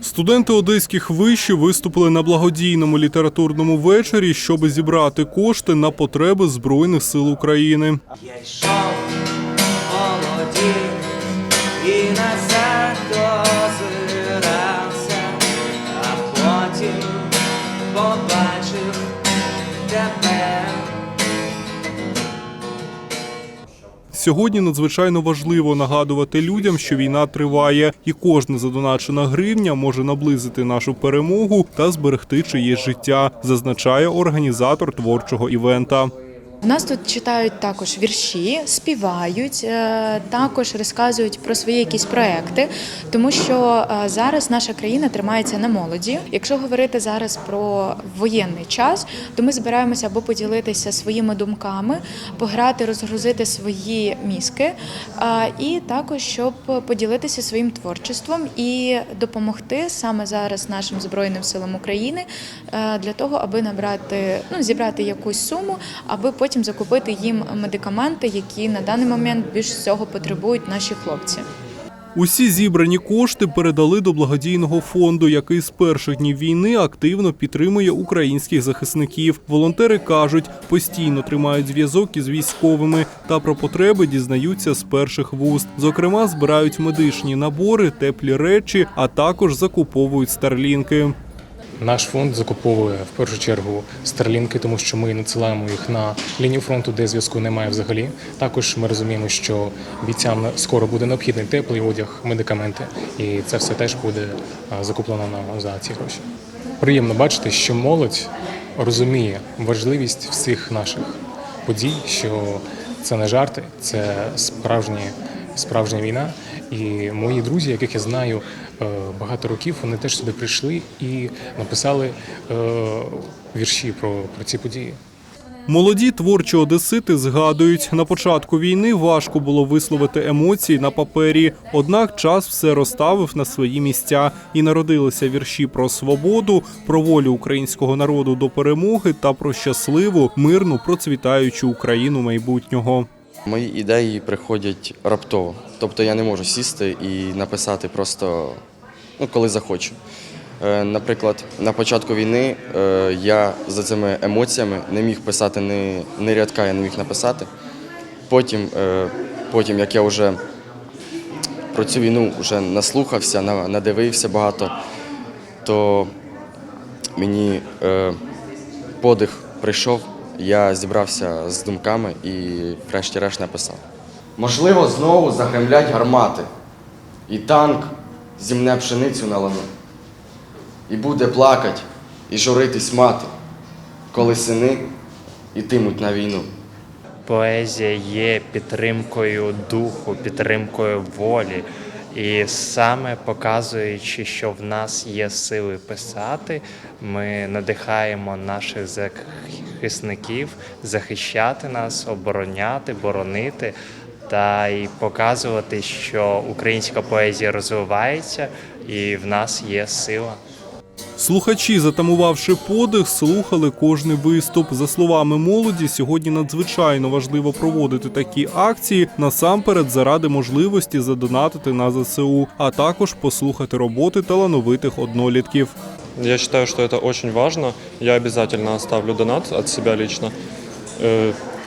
Студенти одеських вишів виступили на благодійному літературному вечорі, щоб зібрати кошти на потреби Збройних сил України. Я йшов молоді і назад озирався, а потім побачив тебе. Сьогодні надзвичайно важливо нагадувати людям, що війна триває, і кожна задоначена гривня може наблизити нашу перемогу та зберегти чиєсь життя, зазначає організатор творчого івента. У нас тут читають також вірші, співають, е, також розказують про свої якісь проекти, тому що е, зараз наша країна тримається на молоді. Якщо говорити зараз про воєнний час, то ми збираємося або поділитися своїми думками, пограти, розгрузити свої мізки, і також щоб поділитися своїм творчеством і допомогти саме зараз нашим збройним силам України е, для того, аби набрати ну зібрати якусь суму, аби потім закупити їм медикаменти, які на даний момент більш всього потребують наші хлопці. Усі зібрані кошти передали до благодійного фонду, який з перших днів війни активно підтримує українських захисників. Волонтери кажуть, постійно тримають зв'язок із військовими та про потреби дізнаються з перших вуст. Зокрема, збирають медичні набори, теплі речі, а також закуповують старлінки. Наш фонд закуповує в першу чергу старлінки, тому що ми надсилаємо їх на лінію фронту, де зв'язку немає взагалі. Також ми розуміємо, що бійцям скоро буде необхідний теплий одяг, медикаменти, і це все теж буде закуплено нам за ці гроші. Приємно бачити, що молодь розуміє важливість всіх наших подій, що це не жарти, це справжні, справжня війна. І мої друзі, яких я знаю багато років, вони теж сюди прийшли і написали е, вірші про, про ці події. Молоді творчі одесити згадують, на початку війни важко було висловити емоції на папері, однак час все розставив на свої місця і народилися вірші про свободу, про волю українського народу до перемоги та про щасливу, мирну, процвітаючу Україну майбутнього. Мої ідеї приходять раптово. Тобто я не можу сісти і написати просто ну, коли захочу. Е, Наприклад, на початку війни е, я за цими емоціями не міг писати ні, ні рядка, я не міг написати. Потім, е, потім як я вже про цю війну вже наслухався, надивився багато, то мені подих прийшов, я зібрався з думками і врешті-решт написав. Можливо, знову загремлять гармати, і танк зімне пшеницю на лану. І буде плакать, і журитись мати, коли сини ітимуть на війну. Поезія є підтримкою духу, підтримкою волі. І саме показуючи, що в нас є сили писати, ми надихаємо наших захисників захищати нас, обороняти, боронити та й показувати, що українська поезія розвивається і в нас є сила. Слухачі, затамувавши подих, слухали кожний виступ. За словами молоді, сьогодні надзвичайно важливо проводити такі акції насамперед заради можливості задонатити на ЗСУ, а також послухати роботи талановитих однолітків. Я считаю, что это очень важно. Я обязательно оставлю донат от себя лично.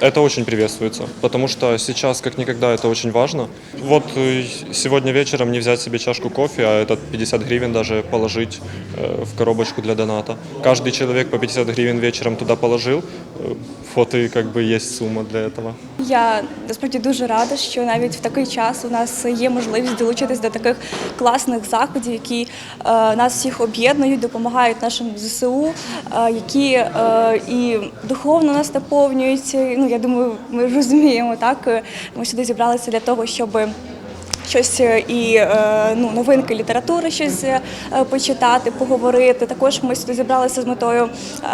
Э, Это очень приветствуется, потому что сейчас как никогда это очень важно. Вот э, сегодня вечером не взять себе чашку кофе, а этот 50 гривен даже положить э, в коробочку для доната. Каждый человек по 50 гривен вечером туда положил, э, вот и как бы есть сумма для этого. Я насправді дуже рада, що навіть в такий час у нас є можливість долучитись до таких класних заходів, які е, нас всіх об'єднують, допомагають нашим ЗСУ, е, які е, і духовно нас наповнюють. Ну я думаю, ми розуміємо так. е, Ми сюди зібралися для того, щоб щось е, і е, ну, новинки літератури, щось е, почитати, поговорити. Також ми сюди зібралися з метою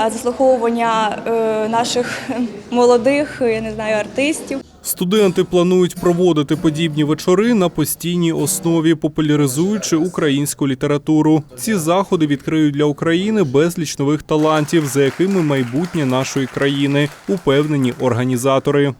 е, заслуховування е, наших молодих, я не знаю, артистів. Студенти планують проводити подібні вечори на постійній основі, популяризуючи українську літературу. Ці заходи відкриють для України безліч нових талантів, за якими майбутнє нашої країни, упевнені організатори.